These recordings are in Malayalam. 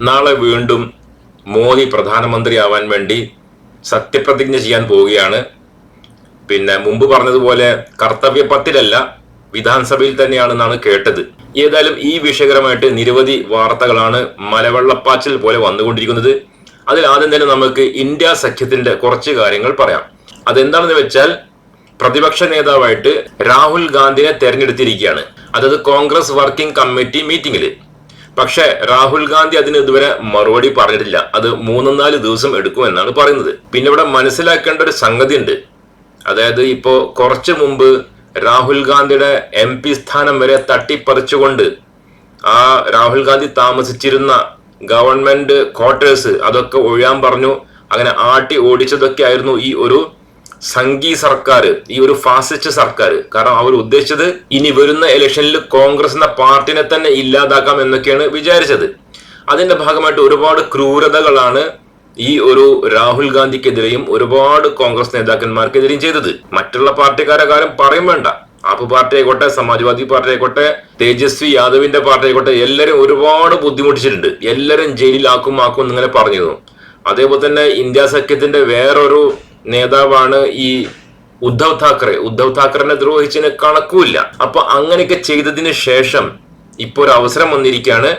നാളെ വീണ്ടും മോദി പ്രധാനമന്ത്രിയാവാൻ വേണ്ടി സത്യപ്രതിജ്ഞ ചെയ്യാൻ പോവുകയാണ്. പിന്നെ മുമ്പ് പറഞ്ഞതുപോലെ കർത്തവ്യ പത്തിലല്ല വിധാനസഭയിൽ തന്നെയാണെന്നാണ് കേട്ടത്. ഏതായാലും ഈ വിഷയകരമായിട്ട് നിരവധി വാർത്തകളാണ് മലവെള്ളപ്പാച്ചിൽ പോലെ വന്നുകൊണ്ടിരിക്കുന്നത്. അതിൽ ആദ്യം തന്നെ നമുക്ക് ഇന്ത്യ സഖ്യത്തിന്റെ കുറച്ച് കാര്യങ്ങൾ പറയാം. അതെന്താണെന്ന് വെച്ചാൽ പ്രതിപക്ഷ നേതാവായിട്ട് രാഹുൽ ഗാന്ധിനെ തെരഞ്ഞെടുത്തിരിക്കുകയാണ്. അതായത് കോൺഗ്രസ് വർക്കിംഗ് കമ്മിറ്റി മീറ്റിംഗിൽ പക്ഷെ രാഹുൽ ഗാന്ധി അതിന് ഇതുവരെ മറുപടി പറഞ്ഞിട്ടില്ല. അത് മൂന്നും നാല് ദിവസം എടുക്കുമെന്നാണ് പറയുന്നത്. പിന്നെ ഇവിടെ മനസ്സിലാക്കേണ്ട ഒരു സംഗതി ഉണ്ട് അതായത് ഇപ്പോ കുറച്ച് മുമ്പ് രാഹുൽ ഗാന്ധിയുടെ എം പി സ്ഥാനം വരെ തട്ടിപ്പറിച്ചുകൊണ്ട് ആ രാഹുൽ ഗാന്ധി താമസിച്ചിരുന്ന ഗവൺമെന്റ് ക്വാർട്ടേഴ്സ് അതൊക്കെ ഒഴിയാൻ പറഞ്ഞു. അങ്ങനെ ആട്ടി ഓടിച്ചതൊക്കെ ആയിരുന്നു ഈ ഒരു സംഘി സർക്കാർ ഈ ഒരു ഫാസിസ്റ്റ് സർക്കാർ കാരണം അവർ ഉദ്ദേശിച്ചത് ഇനി വരുന്ന ഇലക്ഷനിൽ കോൺഗ്രസ് എന്ന പാർട്ടിനെ തന്നെ ഇല്ലാതാക്കാം എന്നൊക്കെയാണ് വിചാരിച്ചത്. അതിന്റെ ഭാഗമായിട്ട് ഒരുപാട് ക്രൂരതകളാണ് ഈ ഒരു രാഹുൽ ഗാന്ധിക്കെതിരെയും ഒരുപാട് കോൺഗ്രസ് നേതാക്കന്മാർക്കെതിരെയും ചെയ്തത്. മറ്റുള്ള പാർട്ടിക്കാരെ കാര്യം പറയും വേണ്ട. ആപ്പ് പാർട്ടി ആയിക്കോട്ടെ സമാജ്വാദി പാർട്ടി ആയിക്കോട്ടെ തേജസ്വി യാദവിന്റെ പാർട്ടി ആയിക്കോട്ടെ എല്ലാരും ഒരുപാട് ബുദ്ധിമുട്ടിച്ചിട്ടുണ്ട്. എല്ലാരും ജയിലിലാക്കും ആക്കും എന്നിങ്ങനെ പറഞ്ഞിരുന്നു. അതേപോലെ തന്നെ ഇന്ത്യ സഖ്യത്തിന്റെ വേറൊരു നേതാവാണ് ഈ ഉദ്ധവ് താക്കറെ. ഉദ്ധവ് താക്കറിനെ ദ്രോഹിച്ചതിന് കണക്കുമില്ല. അപ്പൊ അങ്ങനെയൊക്കെ ചെയ്തതിന് ശേഷം ഇപ്പൊ ഒരു അവസരം വന്നിരിക്കുകയാണ്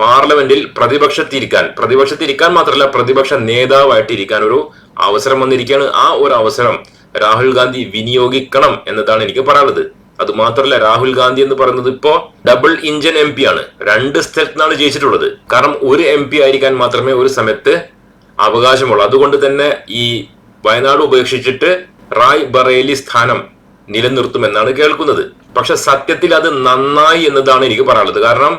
പാർലമെന്റിൽ പ്രതിപക്ഷത്തിരിക്കാൻ. പ്രതിപക്ഷത്തിരിക്കാൻ മാത്രമല്ല പ്രതിപക്ഷ നേതാവായിട്ടിരിക്കാൻ ഒരു അവസരം വന്നിരിക്കുകയാണ് ആ ഒരു അവസരം രാഹുൽ ഗാന്ധി വിനിയോഗിക്കണം എന്നതാണ് എനിക്ക് പറയാനുള്ളത്. അത് മാത്രമല്ല രാഹുൽ ഗാന്ധി എന്ന് പറയുന്നത് ഇപ്പോ ഡബിൾ ഇഞ്ചൻ എം ആണ്. രണ്ട് സ്ഥലത്താണ് ജയിച്ചിട്ടുള്ളത്. കാരണം ഒരു എം ആയിരിക്കാൻ മാത്രമേ ഒരു സമയത്ത് അവകാശമുള്ളൂ. അതുകൊണ്ട് തന്നെ ഈ വയനാട് ഉപേക്ഷിച്ചിട്ട് റായ് ബറേലി സ്ഥാനം നിലനിർത്തുമെന്നാണ് കേൾക്കുന്നത്. പക്ഷെ സത്യത്തിൽ അത് നന്നായി എന്നതാണ് എനിക്ക് പറയാനുള്ളത്. കാരണം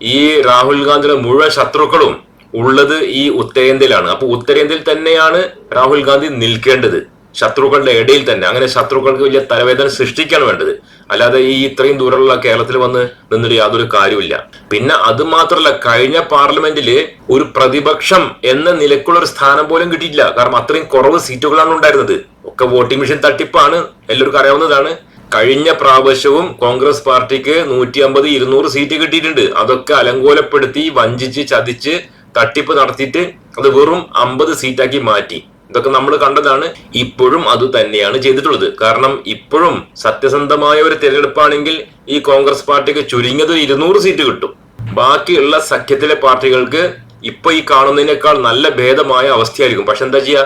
ഈ രാഹുൽ ഗാന്ധിയുടെ മുഴുവൻ ശത്രുക്കളും ഉള്ളത് ഈ ഉത്തരേന്ത്യയിലാണ്. അപ്പൊ ഉത്തരേന്ത്യയിൽ തന്നെയാണ് രാഹുൽ ഗാന്ധി നിൽക്കേണ്ടത്. ശത്രുക്കളുടെ ഇടയിൽ തന്നെ. അങ്ങനെ ശത്രുക്കൾക്ക് വലിയ തലവേദന സൃഷ്ടിക്കാണ് വേണ്ടത്. അല്ലാതെ ഈ ഇത്രയും ദൂരമുള്ള കേരളത്തിൽ വന്ന് നിന്നിട്ട് യാതൊരു കാര്യമില്ല പിന്നെ അത് മാത്രമല്ല കഴിഞ്ഞ പാർലമെന്റിൽ ഒരു പ്രതിപക്ഷം എന്ന നിലക്കുള്ള ഒരു സ്ഥാനം പോലും കിട്ടിയിട്ടില്ല. കാരണം അത്രയും കുറവ് സീറ്റുകളാണ് ഉണ്ടായിരുന്നത്. ഒക്കെ വോട്ടിംഗ് മെഷീൻ തട്ടിപ്പാണ്. എല്ലാവർക്കും അറിയാവുന്നതാണ്. കഴിഞ്ഞ പ്രാവശ്യവും കോൺഗ്രസ് പാർട്ടിക്ക് നൂറ്റി അമ്പത് ഇരുന്നൂറ് സീറ്റ് കിട്ടിയിട്ടുണ്ട്. അതൊക്കെ അലങ്കോലപ്പെടുത്തി വഞ്ചിച്ച് ചതിച്ച് തട്ടിപ്പ് നടത്തിയിട്ട് അത് വെറും അമ്പത് സീറ്റാക്കി മാറ്റി. ഇതൊക്കെ നമ്മൾ കണ്ടതാണ്. ഇപ്പോഴും അത് തന്നെയാണ് ചെയ്തിട്ടുള്ളത്. കാരണം ഇപ്പോഴും സത്യസന്ധമായ ഒരു തിരഞ്ഞെടുപ്പാണെങ്കിൽ ഈ കോൺഗ്രസ് പാർട്ടിക്ക് ചുരുങ്ങിയത് ഇരുന്നൂറ് സീറ്റ് കിട്ടും. ബാക്കിയുള്ള സഖ്യത്തിലെ പാർട്ടികൾക്ക് ഇപ്പൊ ഈ കാണുന്നതിനേക്കാൾ നല്ല ഭേദമായ അവസ്ഥയായിരിക്കും. പക്ഷെ എന്താ ചെയ്യാ?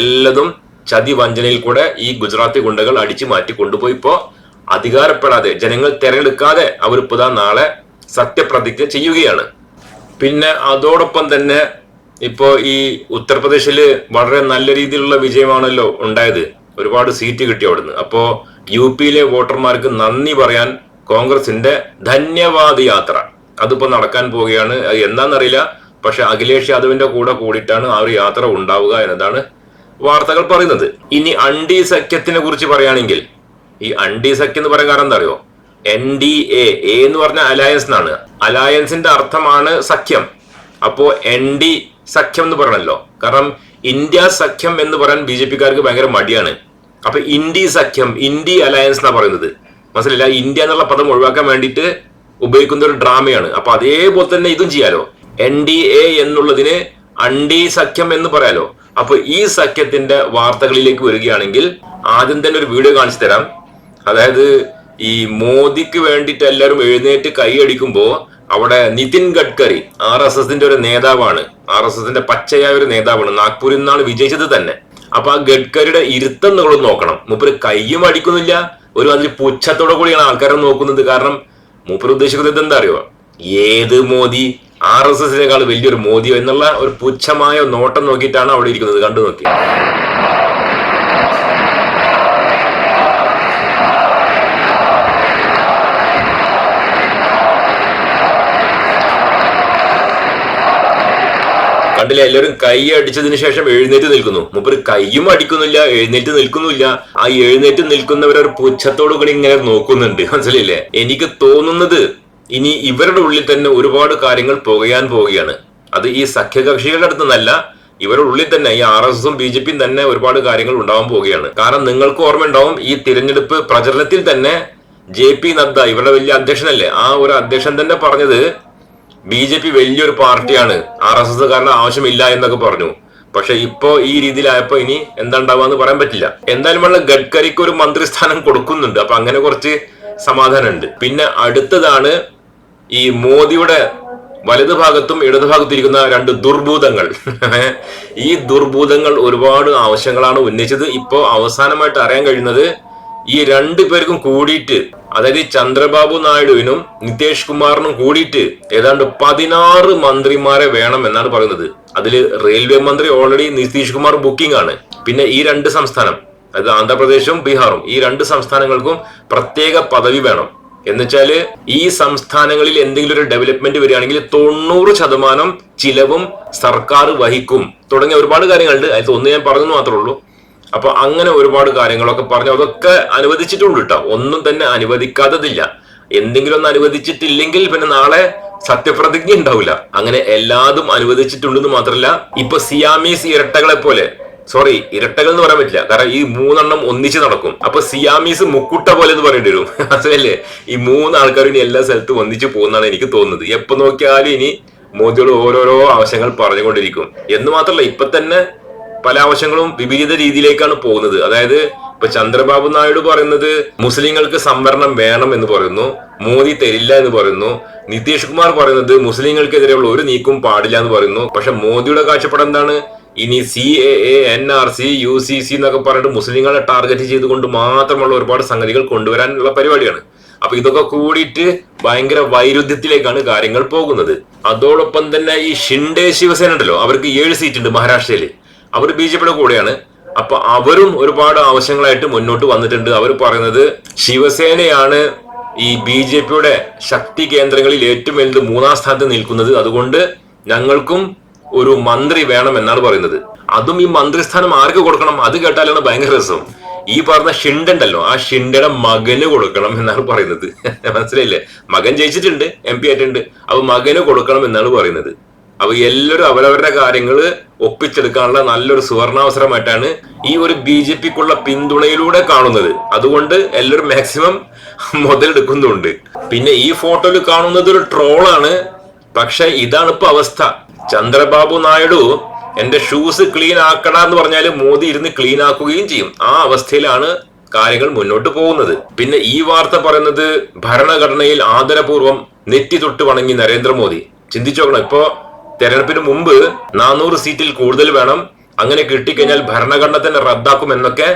എല്ലതും ചതി വഞ്ചനയിൽ കൂടെ ഈ ഗുജറാത്തി ഗുണ്ടകൾ അടിച്ചു മാറ്റി കൊണ്ടുപോയി ഇപ്പോ അധികാരപ്പെടാതെ ജനങ്ങൾ തെരഞ്ഞെടുക്കാതെ അവരിപ്പോ നാളെ സത്യപ്രതിജ്ഞ ചെയ്യുകയാണ്. പിന്നെ അതോടൊപ്പം തന്നെ ഇപ്പോ ഈ ഉത്തർപ്രദേശിൽ വളരെ നല്ല രീതിയിലുള്ള വിജയമാണല്ലോ ഉണ്ടായത്. ഒരുപാട് സീറ്റ് കിട്ടി അവിടുന്ന്. അപ്പോ യു പിയിലെ വോട്ടർമാർക്ക് നന്ദി പറയാൻ കോൺഗ്രസിന്റെ ധന്യവാദ് യാത്ര. അതിപ്പോ നടക്കാൻ പോവുകയാണ്. എന്താണെന്നറിയില്ല. പക്ഷെ അഖിലേഷ് യാദവിന്റെ കൂടെ കൂടിയിട്ടാണ് ആ ഒരു യാത്ര ഉണ്ടാവുക എന്നതാണ് വാർത്തകൾ പറയുന്നത്. ഇനി അണ്ടി സഖ്യത്തിനെ കുറിച്ച് പറയുകയാണെങ്കിൽ ഈ അണ്ടി സഖ്യം എന്ന് പറയാൻ കാരണം എന്താ അറിയോ? എൻ ഡി എ എന്ന് പറഞ്ഞ അലയൻസ് എന്നാണ്. അലയൻസിന്റെ അർത്ഥമാണ് സഖ്യം. അപ്പോ എൻ ഡി സഖ്യം എന്ന് പറയണല്ലോ കാരണം ഇന്ത്യ സഖ്യം എന്ന് പറയാൻ ബി ജെ പിക്കാർക്ക് ഭയങ്കര മടിയാണ്. അപ്പൊ ഇന്ത്യ സഖ്യം ഇന്ത്യ അലയൻസ് എന്നാ പറയുന്നത്. മനസ്സിലില്ല ഇന്ത്യ എന്നുള്ള പദം ഒഴിവാക്കാൻ വേണ്ടിയിട്ട് ഉപയോഗിക്കുന്ന ഒരു ഡ്രാമയാണ്. അപ്പൊ അതേപോലെ തന്നെ ഇതും ചെയ്യാലോ. എൻ ഡി എ എന്നുള്ളതിന് അണ്ടി സഖ്യം എന്ന് പറയാലോ. അപ്പൊ ഈ സഖ്യത്തിന്റെ വാർത്തകളിലേക്ക് വരികയാണെങ്കിൽ ആദ്യം തന്നെ ഒരു വീഡിയോ കാണിച്ചു തരാം. അതായത് ഈ മോദിക്ക് വേണ്ടിയിട്ട് എല്ലാവരും എഴുന്നേറ്റ് കൈയടിക്കുമ്പോ അവിടെ നിതിൻ ഗഡ്കരി ആർ എസ് എസിന്റെ ഒരു നേതാവാണ്. ആർ എസ് എസിന്റെ പച്ചയായ ഒരു നേതാവാണ് നാഗ്പൂരിൽ നിന്നാണ് വിജയിച്ചത് തന്നെ. അപ്പൊ ആ ഗഡ്കരിയുടെ ഇരുത്തം നിങ്ങൾ നോക്കണം. മൂപ്പര് കയ്യും അടിക്കുന്നില്ല. ഒരു അതിൽ പുച്ഛത്തോടെ കൂടിയാണ് ആൾക്കാരെ നോക്കുന്നത്. കാരണം മൂപ്പര് ഉദ്ദേശിക്കുന്നത് എന്താ അറിയോ? ഏത് മോദി ആർ എസ് എസിനേക്കാൾ വലിയൊരു മോദിയോ എന്നുള്ള ഒരു പുച്ഛമായ നോട്ടം നോക്കിയിട്ടാണ് അവിടെ ഇരിക്കുന്നത്. കണ്ടു നോക്കി. കണ്ടില്ല എല്ലാവരും കൈ അടിച്ചതിന് ശേഷം എഴുന്നേറ്റ് നിൽക്കുന്നു. മുപ്പർ കൈയും അടിക്കുന്നില്ല എഴുന്നേറ്റ് നിൽക്കുന്നില്ല ആ എഴുന്നേറ്റ് നിൽക്കുന്നവർ ഒരു പുച്ഛത്തോടു കൂടി ഇങ്ങനെ നോക്കുന്നുണ്ട്. മനസ്സിലില്ലേ എനിക്ക് തോന്നുന്നത് ഇനി ഇവരുടെ ഉള്ളിൽ തന്നെ ഒരുപാട് കാര്യങ്ങൾ പുകയാൻ പോവുകയാണ്. അത് ഈ സഖ്യകക്ഷികളുടെ അടുത്ത് നിന്നല്ല ഇവരുടെ ഉള്ളിൽ തന്നെ ഈ ആർ എസ് എസും ബി ജെ പിയും തന്നെ ഒരുപാട് കാര്യങ്ങൾ ഉണ്ടാവാൻ പോവുകയാണ്. കാരണം നിങ്ങൾക്ക് ഓർമ്മയുണ്ടാവും ഈ തിരഞ്ഞെടുപ്പ് പ്രചരണത്തിൽ തന്നെ ജെ പി നദ്ദ ഇവരുടെ വലിയ അധ്യക്ഷനല്ലേ ആ ഒരു അധ്യക്ഷൻ തന്നെ പറഞ്ഞത് ബി ജെ പി വലിയൊരു പാർട്ടിയാണ്. ആർ എസ് എസ് കാരണം ആവശ്യമില്ല എന്നൊക്കെ പറഞ്ഞു. പക്ഷെ ഇപ്പോ ഈ രീതിയിലായപ്പോ ഇനി എന്താ എന്ന് പറയാൻ പറ്റില്ല. എന്തായാലും നമ്മൾ ഗഡ്കരിക്ക് ഒരു മന്ത്രിസ്ഥാനം കൊടുക്കുന്നുണ്ട്. അപ്പൊ അങ്ങനെ കുറച്ച് സമാധാനമുണ്ട്. പിന്നെ അടുത്തതാണ് ഈ മോദിയുടെ വലതു ഭാഗത്തും ഇടതു ഭാഗത്തും ഇരിക്കുന്ന രണ്ട് ദുർഭൂതങ്ങൾ. ഈ ദുർഭൂതങ്ങൾ ഒരുപാട് ആവശ്യങ്ങളാണ് ഉന്നയിച്ചത്. ഇപ്പോ അവസാനമായിട്ട് അറിയാൻ കഴിയുന്നത് ഈ രണ്ടു പേർക്കും കൂടിയിട്ട് അതായത് ചന്ദ്രബാബു നായിഡുവിനും നിതേഷ് കുമാറിനും കൂടിയിട്ട് ഏതാണ്ട് പതിനാറ് മന്ത്രിമാരെ വേണം എന്നാണ് പറയുന്നത്. അതിൽ റെയിൽവേ മന്ത്രി ഓൾറെഡി നിതീഷ് കുമാർ ബുക്കിംഗ് ആണ്. പിന്നെ ഈ രണ്ട് സംസ്ഥാനം അതായത് ആന്ധ്രാപ്രദേശും ബീഹാറും ഈ രണ്ട് സംസ്ഥാനങ്ങൾക്കും പ്രത്യേക പദവി വേണം. എന്നുവെച്ചാൽ ഈ സംസ്ഥാനങ്ങളിൽ എന്തെങ്കിലും ഒരു ഡെവലപ്മെന്റ് വരികയാണെങ്കിൽ തൊണ്ണൂറ് ശതമാനം ചിലവും സർക്കാർ വഹിക്കും. തുടങ്ങിയ ഒരുപാട് കാര്യങ്ങളുണ്ട്. അതിൽ ഒന്ന് ഞാൻ പറഞ്ഞു മാത്രമേ ഉള്ളൂ. അപ്പൊ അങ്ങനെ ഒരുപാട് കാര്യങ്ങളൊക്കെ പറഞ്ഞു. അതൊക്കെ അനുവദിച്ചിട്ടുണ്ട് കേട്ടോ ഒന്നും തന്നെ അനുവദിക്കാത്തതില്ല. എന്തെങ്കിലും ഒന്ന് അനുവദിച്ചിട്ടില്ലെങ്കിൽ പിന്നെ നാളെ സത്യപ്രതിജ്ഞ ഉണ്ടാവില്ല അങ്ങനെ എല്ലാതും അനുവദിച്ചിട്ടുണ്ടെന്ന് മാത്രമല്ല ഇപ്പൊ സിയാമീസ് ഇരട്ടകളെ പോലെ സോറി ഇരട്ടകൾ എന്ന് പറയാൻ പറ്റില്ല. കാരണം ഈ മൂന്നെണ്ണം ഒന്നിച്ച് നടക്കും. അപ്പൊ സിയാമീസ് മുക്കുട്ട പോലെ എന്ന് പറയേണ്ടി വരും. അതല്ലേ? ഈ മൂന്ന് ആൾക്കാരും ഇനി എല്ലാ സ്ഥലത്തും ഒന്നിച്ച് പോകുന്നതാണ് എനിക്ക് തോന്നുന്നത്. എപ്പോ നോക്കിയാലും ഇനി മോദിയോട് ഓരോരോ ആവശ്യങ്ങൾ പറഞ്ഞുകൊണ്ടിരിക്കും. എന്ന് മാത്രമല്ല ഇപ്പൊ തന്നെ പല ആവശ്യങ്ങളും വിപരീത രീതിയിലേക്കാണ് പോകുന്നത്. അതായത് ഇപ്പൊ ചന്ദ്രബാബു നായിഡു പറയുന്നത് മുസ്ലിങ്ങൾക്ക് സംവരണം വേണം എന്ന് പറയുന്നു മോദി തരില്ല എന്ന് പറയുന്നു നിതീഷ് കുമാർ പറയുന്നത് മുസ്ലിങ്ങൾക്കെതിരെയുള്ള ഒരു നീക്കും പാടില്ല എന്ന് പറയുന്നു. പക്ഷെ മോദിയുടെ കാഴ്ചപ്പാട് എന്താണ്? ഇനി C A A N R C U C C എന്നൊക്കെ പറഞ്ഞിട്ട് മുസ്ലിങ്ങളെ ടാർഗറ്റ് ചെയ്തുകൊണ്ട് മാത്രമുള്ള ഒരുപാട് സംഗതികൾ കൊണ്ടുവരാനുള്ള പരിപാടിയാണ്. അപ്പൊ ഇതൊക്കെ കൂടിയിട്ട് ഭയങ്കര വൈരുദ്ധ്യത്തിലേക്കാണ് കാര്യങ്ങൾ പോകുന്നത്. അതോടൊപ്പം തന്നെ ഈ ഷിൻഡെ ശിവസേന ഉണ്ടല്ലോ അവർക്ക് ഏഴ് സീറ്റ് ഉണ്ട് മഹാരാഷ്ട്രയിൽ അവർ ബി ജെ പിയുടെ കൂടെയാണ്. അപ്പൊ അവരും ഒരുപാട് ആവശ്യങ്ങളായിട്ട് മുന്നോട്ട് വന്നിട്ടുണ്ട്. അവർ പറയുന്നത് ശിവസേനയാണ് ഈ ബി ജെ പിയുടെ ശക്തി കേന്ദ്രങ്ങളിൽ ഏറ്റവും വലുത് മൂന്നാം സ്ഥാനത്ത് നിൽക്കുന്നത്. അതുകൊണ്ട് ഞങ്ങൾക്കും ഒരു മന്ത്രി വേണം എന്നാണ് പറയുന്നത്. അതും ഈ മന്ത്രിസ്ഥാനം ആർക്ക് കൊടുക്കണം? അത് കേട്ടാലാണ് ഭയങ്കര രസം. ഈ പറഞ്ഞ ഷിണ്ടല്ലോ ആ ഷിണ്ടയുടെ മകന് കൊടുക്കണം എന്നാണ് പറയുന്നത്. മനസ്സിലായില്ലേ? മകൻ ജയിച്ചിട്ടുണ്ട് എം പി ആയിട്ടുണ്ട്. അപ്പൊ മകന് കൊടുക്കണം എന്നാണ് പറയുന്നത്. അപ്പൊ എല്ലാവരും അവരവരുടെ കാര്യങ്ങൾ ഒപ്പിച്ചെടുക്കാനുള്ള നല്ലൊരു സുവർണാവസരമായിട്ടാണ് ഈ ഒരു ബി ജെ പിക്കുള്ള പിന്തുണയിലൂടെ കാണുന്നത്. അതുകൊണ്ട് എല്ലാവരും മാക്സിമം മുതലെടുക്കുന്നുണ്ട്. പിന്നെ ഈ ഫോട്ടോയിൽ കാണുന്നത് ഒരു ട്രോളാണ് പക്ഷെ ഇതാണ് ഇപ്പൊ അവസ്ഥ. ചന്ദ്രബാബു നായിഡു എന്റെ ഷൂസ് ക്ലീൻ ആക്കണ എന്ന് പറഞ്ഞാൽ മോദി ഇരുന്ന് ക്ലീൻ ആക്കുകയും ചെയ്യും. ആ അവസ്ഥയിലാണ് കാര്യങ്ങൾ മുന്നോട്ട് പോകുന്നത്. പിന്നെ ഈ വാർത്ത പറയുന്നത് ഭരണഘടനയിൽ ആദരപൂർവം നെറ്റി തൊട്ട് വണങ്ങി നരേന്ദ്രമോദി. ചിന്തിച്ചു നോക്കണം. ഇപ്പോ തെരഞ്ഞെടുപ്പിന് മുമ്പ് നാനൂറ് സീറ്റിൽ കൂടുതൽ വേണം. അങ്ങനെ കിട്ടിക്കഴിഞ്ഞാൽ ഭരണഘടന തന്നെ റദ്ദാക്കും എന്നൊക്കെ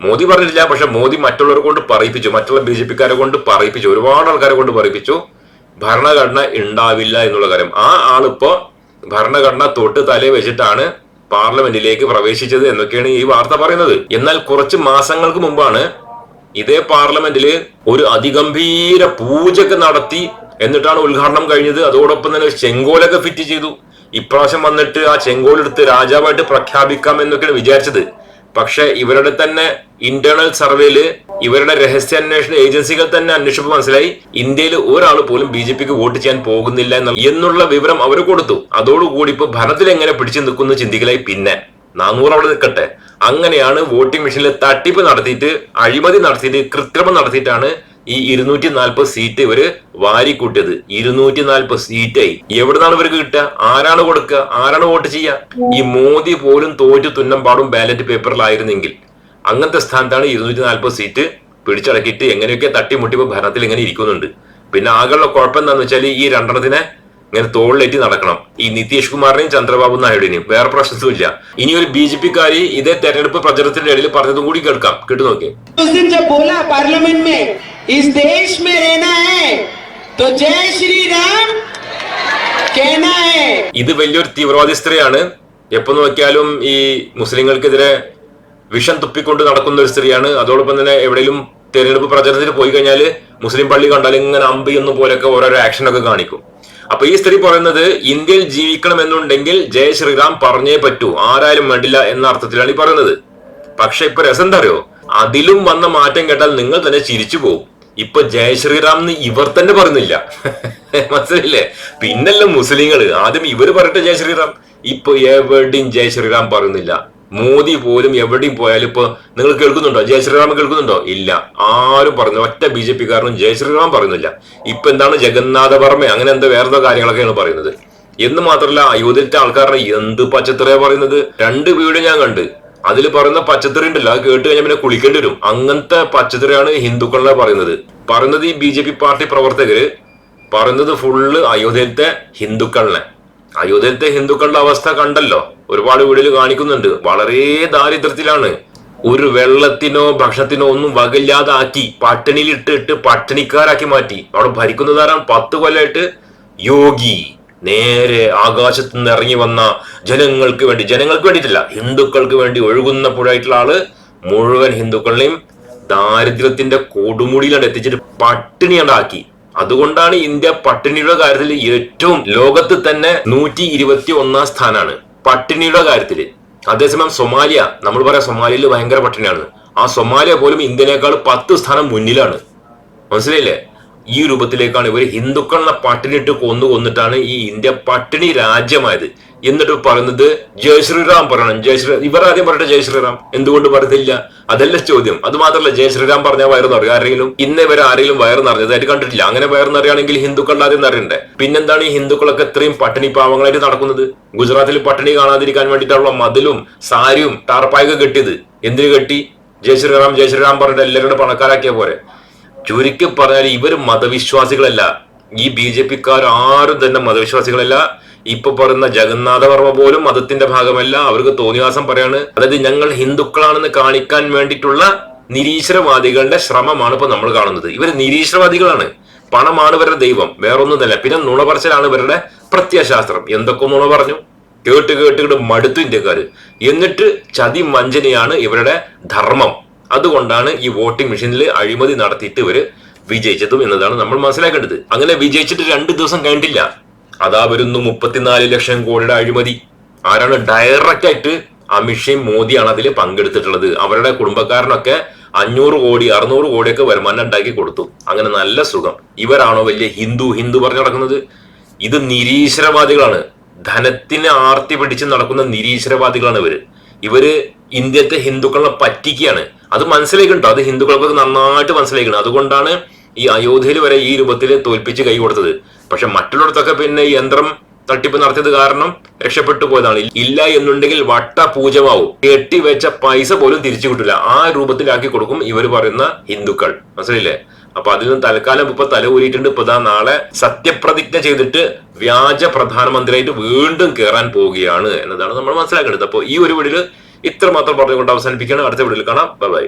മോദി പറഞ്ഞിട്ടില്ല. പക്ഷെ മോദി മറ്റുള്ളവരെ കൊണ്ട് പറയിപ്പിച്ചു. മറ്റുള്ള ബി ജെ പിക്കാരെ കൊണ്ട് പറയിപ്പിച്ചു. ഒരുപാട് ആൾക്കാരെ കൊണ്ട് പറയിപ്പിച്ചു. ഭരണഘടന ഉണ്ടാവില്ല എന്നുള്ള കാര്യം. ആ ആളിപ്പോ ഭരണഘടന തൊട്ട് തലേ വെച്ചിട്ടാണ് പാർലമെന്റിലേക്ക് പ്രവേശിച്ചത് എന്നൊക്കെയാണ് ഈ വാർത്ത പറയുന്നത്. എന്നാൽ കുറച്ച് മാസങ്ങൾക്ക് മുമ്പാണ് ഇതേ പാർലമെന്റിൽ ഒരു അതിഗംഭീര പൂജയൊക്കെ നടത്തി എന്നിട്ടാണ് ഉദ്ഘാടനം കഴിഞ്ഞത്. അതോടൊപ്പം തന്നെ ചെങ്കോലൊക്കെ ഫിറ്റ് ചെയ്തു. ഇപ്രാവശ്യം വന്നിട്ട് ആ ചെങ്കോലെടുത്ത് രാജാവായിട്ട് പ്രഖ്യാപിക്കാം എന്നൊക്കെയാണ് വിചാരിച്ചത്. പക്ഷെ ഇവരുടെ തന്നെ ഇന്റേണൽ സർവേയിൽ ഇവരുടെ രഹസ്യാന്വേഷണ ഏജൻസികൾ തന്നെ അന്വേഷിച്ചപ്പോൾ മനസ്സിലായി ഇന്ത്യയിൽ ഒരാൾ പോലും ബി ജെ പിക്ക് വോട്ട് ചെയ്യാൻ പോകുന്നില്ല എന്നുള്ള എന്നുള്ള വിവരം അവർ കൊടുത്തു. അതോടുകൂടി ഇപ്പൊ ഭരണത്തിൽ എങ്ങനെ പിടിച്ചു നിൽക്കുന്നു ചിന്തിക്കലായി പിന്നെ. നാനൂറ് അവിടെ നിൽക്കട്ടെ. അങ്ങനെയാണ് വോട്ടിംഗ് മെഷീനിൽ തട്ടിപ്പ് നടത്തിയിട്ട് അഴിമതി നടത്തിയിട്ട് കൃത്രിമം നടത്തിയിട്ടാണ് ഈ ഇരുന്നൂറ്റി നാൽപ്പത് സീറ്റ് ഇവർ വാരിക്കൂട്ടിയത്. ഇരുന്നൂറ്റി നാൽപ്പത് സീറ്റായി എവിടുന്നാണ് ഇവർക്ക് കിട്ടുക? ആരാണ് കൊടുക്കുക? ആരാണ് വോട്ട് ചെയ്യുക? ഈ മോദി പോലും തോറ്റു തുന്നം പാടും ബാലറ്റ് പേപ്പറിലായിരുന്നെങ്കിൽ അങ്ങനത്തെ സ്ഥാനത്താണ് ഇരുന്നൂറ്റി നാൽപ്പത് സീറ്റ് പിടിച്ചടക്കിയിട്ട് എങ്ങനെയൊക്കെ തട്ടിമുട്ടിപ്പോ ഭരണത്തിൽ ഇങ്ങനെ ഇരിക്കുന്നുണ്ട്. പിന്നെ ആകെയുള്ള കുഴപ്പം എന്താണെന്ന് വെച്ചാൽ ഈ രണ്ടെണ്ണത്തിനെ ഇങ്ങനെ തോളിലേറ്റി നടക്കണം. ഈ നിതീഷ് കുമാറിനെയും ചന്ദ്രബാബു നായിഡുവിനെയും. വേറെ പ്രശ്നത്തുമില്ല ഇനി ഒരു ബി ജെ പിക്കാരി ഇതേ തെരഞ്ഞെടുപ്പ് പ്രചരണത്തിന്റെ ഇടയിൽ പറഞ്ഞതും കൂടി കേൾക്കാം. കേട്ടു നോക്കിയേ. ഇത് വലിയൊരു തീവ്രവാദി സ്ത്രീയാണ്. എപ്പോ നോക്കിയാലും ഈ മുസ്ലിങ്ങൾക്കെതിരെ വിഷം തുപ്പിക്കൊണ്ട് നടക്കുന്ന ഒരു സ്ത്രീയാണ്. അതോടൊപ്പം തന്നെ എവിടെയും തെരഞ്ഞെടുപ്പ് പ്രചരണത്തിൽ പോയി കഴിഞ്ഞാൽ മുസ്ലിം പള്ളി കണ്ടാലും ഇങ്ങനെ അമ്പി എന്ന പോലെയൊക്കെ ഓരോരോ ആക്ഷനൊക്കെ കാണിക്കും. അപ്പൊ ഈ സ്ത്രീ പറയുന്നത് ഇന്ത്യയിൽ ജീവിക്കണം എന്നുണ്ടെങ്കിൽ ജയ ശ്രീറാം പറഞ്ഞേ പറ്റൂ. ആരായാലും വേണ്ടില്ല എന്ന അർത്ഥത്തിലാണ് ഈ പറയുന്നത്. പക്ഷെ ഇപ്പൊ രസം എന്താ അറിയോ? അതിലും വന്ന മാറ്റം കേട്ടാൽ നിങ്ങൾ തന്നെ ചിരിച്ചു പോകും ഇപ്പൊ ജയ ശ്രീറാം എന്ന് ഇവർ തന്നെ പറയുന്നില്ല. മനസ്സിലില്ലേ പിന്നല്ല മുസ്ലിങ്ങൾ. ആദ്യം ഇവർ പറയട്ടെ ജയ ശ്രീറാം. ഇപ്പൊ എവിടെയും ജയ ശ്രീറാം പറയുന്നില്ല. മോദി പോലും എവിടെയും പോയാലും ഇപ്പൊ നിങ്ങൾ കേൾക്കുന്നുണ്ടോ? ജയ ശ്രീറാം കേൾക്കുന്നുണ്ടോ? ഇല്ല. ആരും പറഞ്ഞു ഒറ്റ ബി ജെ പി കാരനും ജയ ശ്രീറാം പറയുന്നില്ല. ഇപ്പൊ എന്താണ് ജഗന്നാഥ വർമ്മ? അങ്ങനെ എന്താ വേറെ കാര്യങ്ങളൊക്കെയാണ് പറയുന്നത്. എന്ന് മാത്രമല്ല അയോധ്യയിലത്തെ ആൾക്കാരുടെ എന്ത് പച്ചത്തറയാ പറയുന്നത്? രണ്ട് വീട് ഞാൻ കണ്ട്. അതിൽ പറയുന്ന പച്ചത്തറി ഉണ്ടല്ലോ. അത് കേട്ട് കഴിഞ്ഞാൽ പിന്നെ കുളിക്കേണ്ടി വരും. അങ്ങനത്തെ പച്ചത്തറിയാണ് ഹിന്ദുക്കളുടെ പറയുന്നത്. പറയുന്നത് ഈ ബി ജെ പി പാർട്ടി പ്രവർത്തകര് പറയുന്നത് ഫുള്ള് അയോധ്യയിലത്തെ ഹിന്ദുക്കളിനെ. അയോധ്യയിലത്തെ ഹിന്ദുക്കളുടെ അവസ്ഥ കണ്ടല്ലോ. ഒരുപാട് വീടുകൾ കാണിക്കുന്നുണ്ട്. വളരെ ദാരിദ്ര്യത്തിലാണ്. ഒരു വെള്ളത്തിനോ ഭക്ഷണത്തിനോ ഒന്നും വകയില്ലാതാക്കി പട്ടിണിയിലിട്ടിട്ട് പട്ടിണിക്കാരാക്കി മാറ്റി. അവിടെ ഭരിക്കുന്നതാരാണ്? പത്ത് കൊല്ലമായിട്ട് യോഗി. നേരെ ആകാശത്ത് നിന്ന് ഇറങ്ങി വന്ന ജനങ്ങൾക്ക് വേണ്ടി ജനങ്ങൾക്ക് വേണ്ടിയിട്ടില്ല ഹിന്ദുക്കൾക്ക് വേണ്ടി ഒഴുകുന്ന പുഴയായിട്ടുള്ള ആൾ മുഴുവൻ ഹിന്ദുക്കളെയും ദാരിദ്ര്യത്തിന്റെ കൊടുമുടിയിലാണ് എത്തിച്ചിട്ട് പട്ടിണിയുണ്ടാക്കി അതുകൊണ്ടാണ് ഇന്ത്യ പട്ടിണിയുടെ കാര്യത്തിൽ ഏറ്റവും ലോകത്ത് തന്നെ നൂറ്റി ഇരുപത്തി ഒന്നാം സ്ഥാനാണ്. പട്ടിണിയുടെ കാര്യത്തിൽ അതേസമയം സൊമാലിയ നമ്മൾ പറയാം സൊമാലിയയിൽ ഭയങ്കര പട്ടിണിയാണ്. ആ സൊമാലിയ പോലും ഇന്ത്യനേക്കാൾ പത്ത് സ്ഥാനം മുന്നിലാണ്. മനസ്സിലായില്ലേ? ഈ രൂപത്തിലേക്കാണ് ഇവർ ഹിന്ദുക്കളെ പട്ടിണിയിട്ട് കൊന്നു കൊന്നിട്ടാണ് ഈ ഇന്ത്യ പട്ടിണി രാജ്യമായത്. എന്നിട്ട് പറയുന്നത് ജയ് ശ്രീറാം പറയണം. ജയ് ശ്രീ ഇവർ ആദ്യം പറയട്ടെ ജയ് ശ്രീറാം. എന്തുകൊണ്ട് പറയത്തില്ല അതല്ല ചോദ്യം. അത് മാത്രമല്ല ജയ് ശ്രീറാം പറഞ്ഞ വയറ് നിറയും. ആരെങ്കിലും ഇന്നേ വരെ ആരെങ്കിലും വയറ് നിറഞ്ഞതായിട്ട് കണ്ടിട്ടില്ല. അങ്ങനെ വയറ് നിറയാണെങ്കിൽ ഹിന്ദുക്കളുടെ ആദ്യം നിറയണ്ടേ? പിന്നെന്താണ് ഈ ഹിന്ദുക്കളൊക്കെ ഇത്രയും പട്ടിണി പാവങ്ങളായിട്ട് നടക്കുന്നത്? ഗുജറാത്തിൽ പട്ടിണി കാണാതിരിക്കാൻ വേണ്ടിയിട്ടുള്ള മതിലും സാരിയും ടാർപ്പായൊക്കെ കെട്ടിയത്. എന്തിനു കെട്ടി? ജയ് ശ്രീറാം ജയ് ശ്രീറാം പറഞ്ഞിട്ട് എല്ലാവരുടെ പണക്കാരാക്കിയ പോലെ ചുരുക്കി പറഞ്ഞാൽ ഇവർ മതവിശ്വാസികളല്ല. ഈ ബി ജെ പിക്കാർ ആരും തന്നെ മതവിശ്വാസികളല്ല. ഇപ്പൊ പറയുന്ന ജഗന്നാഥ വർമ്മ പോലും മതത്തിന്റെ ഭാഗമല്ല. അവർക്ക് തോന്നിവാസം പറയാണ്. അതായത് ഞങ്ങൾ ഹിന്ദുക്കളാണെന്ന് കാണിക്കാൻ വേണ്ടിയിട്ടുള്ള നിരീശ്വരവാദികളുടെ ശ്രമമാണ് ഇപ്പൊ നമ്മൾ കാണുന്നത്. ഇവർ നിരീശ്വരവാദികളാണ്. പണമാണ് ഇവരുടെ ദൈവം. വേറൊന്നും തന്നെ പിന്നെ നുണ പറച്ചിലാണ് ഇവരുടെ പ്രത്യയശാസ്ത്രം. എന്തൊക്കെ നുണ പറഞ്ഞു? കേട്ട് കേട്ട് കേട്ട് മടുത്തു ഇന്ത്യക്കാർ എന്നിട്ട് ചതി മഞ്ജനയാണ് ഇവരുടെ ധർമ്മം. അതുകൊണ്ടാണ് ഈ വോട്ടിംഗ് മെഷീനിൽ അഴിമതി നടത്തിയിട്ട് ഇവർ വിജയിച്ചതും എന്നതാണ് നമ്മൾ മനസ്സിലാക്കേണ്ടത്. അങ്ങനെ വിജയിച്ചിട്ട് രണ്ട് ദിവസം കഴിഞ്ഞിട്ടില്ല. അതാ വരുന്നു മുപ്പത്തിനാല് ലക്ഷം കോടിയുടെ അഴിമതി. ആരാണ് ഡയറക്റ്റ് ആയിട്ട് അമിത്ഷയും മോദിയാണ് അതിൽ പങ്കെടുത്തിട്ടുള്ളത്. അവരുടെ കുടുംബക്കാരനൊക്കെ അഞ്ഞൂറ് കോടി അറുന്നൂറ് കോടിയൊക്കെ വരുമാനം ഉണ്ടാക്കി കൊടുത്തു. അങ്ങനെ നല്ല സുഖം. ഇവരാണോ വലിയ ഹിന്ദു ഹിന്ദു പറഞ്ഞു നടക്കുന്നത്? ഇത് നിരീശ്വരവാദികളാണ്. ധനത്തിന് ആർത്തി പിടിച്ച് നടക്കുന്ന നിരീശ്വരവാദികളാണ് ഇവർ. ഇവർ ഇന്ത്യത്തെ ഹിന്ദുക്കളെ പറ്റിക്കുകയാണ്. അത് മനസ്സിലാക്കുന്നുണ്ടോ അത് ഹിന്ദുക്കൾക്ക് നന്നായിട്ട് മനസ്സിലാക്കണം അതുകൊണ്ടാണ് ഈ അയോധ്യയിൽ വരെ ഈ രൂപത്തിൽ തോൽപ്പിച്ച് കൈ കൊടുത്തത്. പക്ഷെ മറ്റുള്ളിടത്തൊക്കെ പിന്നെ യന്ത്രം തട്ടിപ്പ് നടത്തിയത് കാരണം രക്ഷപ്പെട്ടു പോയതാണ്. ഇല്ല എന്നുണ്ടെങ്കിൽ വട്ട പൂജമാവും കെട്ടിവെച്ച പൈസ പോലും തിരിച്ചു കിട്ടില്ല ആ രൂപത്തിലാക്കി കൊടുക്കും ഇവർ പറയുന്ന ഹിന്ദുക്കൾ. മനസ്സിലില്ലേ അപ്പൊ അതിൽ നിന്ന് തൽക്കാലം ഇപ്പൊ തല ഊരിയിട്ടുണ്ട്. ഇപ്പൊ നാളെ സത്യപ്രതിജ്ഞ ചെയ്തിട്ട് വ്യാജ പ്രധാനമന്ത്രിയായിട്ട് വീണ്ടും കയറാൻ പോവുകയാണ് എന്നതാണ് നമ്മൾ മനസ്സിലാക്കേണ്ടത്. അപ്പോൾ ഈ ഒരു വീടിൽ ഇത്ര മാത്രം പറഞ്ഞുകൊണ്ട് അവസാനിപ്പിക്കുകയാണ്. അടുത്ത വീഡിയോയിൽ കാണാം. ബൈ.